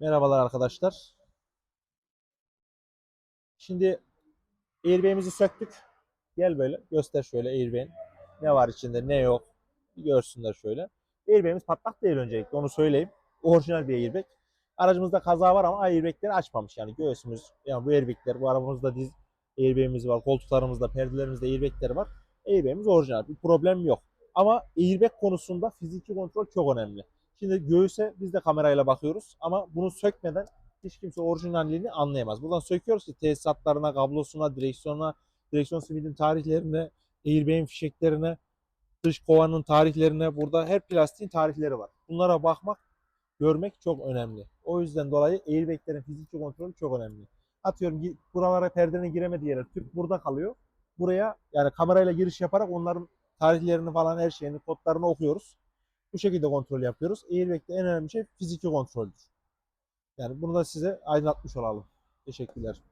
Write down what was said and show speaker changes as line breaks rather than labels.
Merhabalar arkadaşlar. Şimdi airbag'imizi söktük. Gel böyle göster şöyle airbag'in. Ne var içinde ne yok. Bir görsünler şöyle. Airbag'imiz patlak değil öncelikle onu söyleyeyim. Orijinal bir airbag. Aracımızda kaza var ama airbag'leri açmamış yani göğsümüz. Yani bu airbag'ler bu arabamızda diz airbag'imiz var. Koltuklarımızda, perdelerimizde airbag'ler var. Airbag'imiz orijinal. Bir problem yok. Ama airbag konusunda fiziki kontrol çok önemli. Şimdi göğüse biz de kamerayla bakıyoruz ama bunu sökmeden hiç kimse orijinalliğini anlayamaz. Buradan söküyoruz ki tesisatlarına, kablosuna, direksiyona, direksiyon simidin tarihlerine, airbag'in fişeklerine, dış kovanın tarihlerine burada her plastiğin tarihleri var. Bunlara bakmak, görmek çok önemli. O yüzden dolayı airbag'lerin fiziki kontrolü çok önemli. Atıyorum buralara perdenin giremediği yerler tüp burada kalıyor. Buraya yani kamerayla giriş yaparak onların tarihlerini falan her şeyini, kodlarını okuyoruz. Bu şekilde kontrol yapıyoruz. Airbag'de en önemli şey fiziki kontroldür. Yani bunu da size aydınlatmış olalım. Teşekkürler.